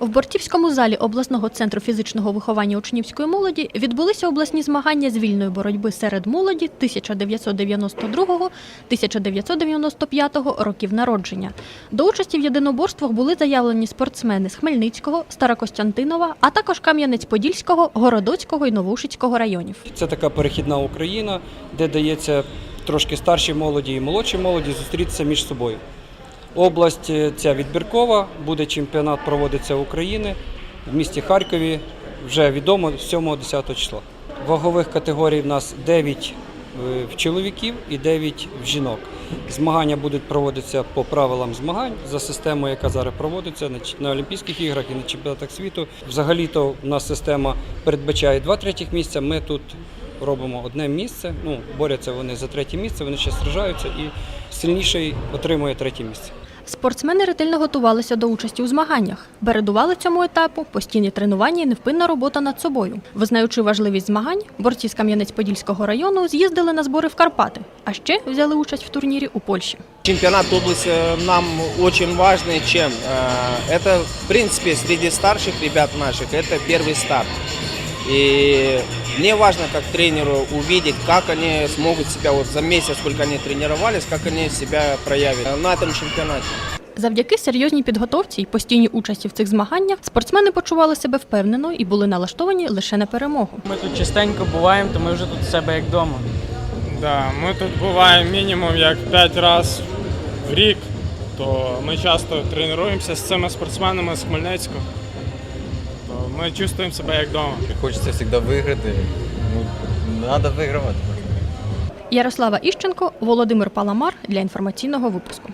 В Бортівському залі обласного центру фізичного виховання учнівської молоді відбулися обласні змагання з вільної боротьби серед молоді 1992-1995 років народження. До участі в єдиноборствах були заявлені спортсмени з Хмельницького, Старокостянтинова, а також Кам'янець-Подільського, Городоцького і Новушицького районів. Це така перехідна Україна, де дається трошки старшій молоді і молодшій молоді зустрітися між собою. Область е, ця відбіркова, буде чемпіонат проводиться України в місті Харкові. Вже відомо 7-10 числа. Вагових категорій в нас 9 е, в чоловіків і 9 в жінок. Змагання будуть проводитися по правилам змагань за системою, яка зараз проводиться на Олімпійських іграх і на чемпіонатах світу. Взагалі-то у нас система передбачає два третіх місця. Ми тут робимо одне місце. Ну, борються вони за третє місце, вони ще сражаються і сильніший отримує третє місце. Спортсмени ретельно готувалися до участі у змаганнях. Передували цьому етапу постійні тренування і невпинна робота над собою. Визнаючи важливість змагань, борці з Кам'янець-Подільського району з'їздили на збори в Карпати, а ще взяли участь в турнірі у Польщі. Чемпионат области нам очень важный чем? Э, Это, в принципе, среди старших ребят наших, это первый старт. И мне важно, как тренеру, увидеть, как они смогут себя вот за месяц, сколько они тренировались, как они себя проявят на этом чемпионате. Завдяки серйозній підготовці і постійній участі в цих змаганнях спортсмени почували себе впевнено і були налаштовані лише на перемогу. Ми тут частенько буваємо, то ми вже тут в себе як вдома. Да, ми тут буваємо мінімум як 5 разів в рік, то ми часто тренуємося з цими спортсменами з Хмельницького. Ми чувствуємо себе як вдома. Хочеться завжди виграти. Ну, треба вигравати. Ярослава Іщенко, Володимир Паламар для інформаційного випуску.